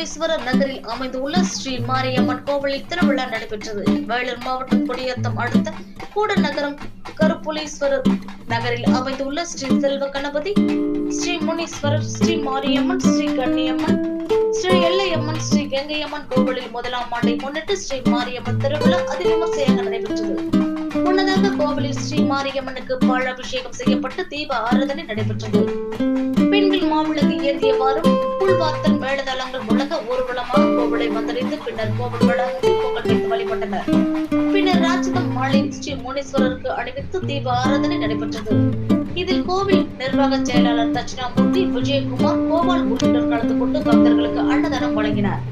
கருப்புலீஸ்வரர் நகரில் அமைந்துள்ள ஸ்ரீ மாரியம்மன் கோவிலில் திருவிழா நடைபெற்றது. வேலூர் மாவட்டம் கொடியத்தம் அடுத்த கூட நகரம் கருப்புலீஸ்வரர் நகரில் அமைந்துள்ள ஸ்ரீ செல்வ கணபதி ஸ்ரீ முனீஸ்வரர் ஸ்ரீ மாரியம்மன் ஸ்ரீ கண்ணியம்மன் ஸ்ரீ எல்லையம்மன் ஸ்ரீ கங்கையம்மன் கோவிலில் முதலாம் ஆண்டை முன்னிட்டு ஸ்ரீ மாரியம்மன் திருவிழா அதிவிமர்சையாக நடைபெற்றது. முன்னதாக கோவிலில் ஸ்ரீ மாரியம்மனுக்கு பால் அபிஷேகம் செய்யப்பட்டு தீப ஆராதனை நடைபெற்றது. பெண்கள் மாவிளக்கு ஏந்தியவாறும் புல்வார்த்தல் நடந்த ஊர்வலமாக கோவிலை வந்தடைந்து பின்னர் கோவில் வளாகத்தில் பொங்கல் வைத்து வழிபட்டனர். பின்னர் ராஜதம் மாலை ஸ்ரீ முனீஸ்வரருக்கு அணிவித்து தீப ஆராதனை நடைபெற்றது. இதில் கோவில் நிர்வாக செயலாளர் தட்சிணாமூர்த்தி விஜயகுமார் கோபால் உள்ளிட்டோர் கலந்து கொண்டு பக்தர்களுக்கு அன்னதானம் வழங்கினார்.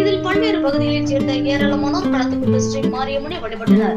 இதில் பல்வேறு பகுதிகளைச் சேர்ந்த ஏராளமானோர் கலந்து கொண்டு ஸ்ரீ மாரியம்மனை வழிபட்டனர்.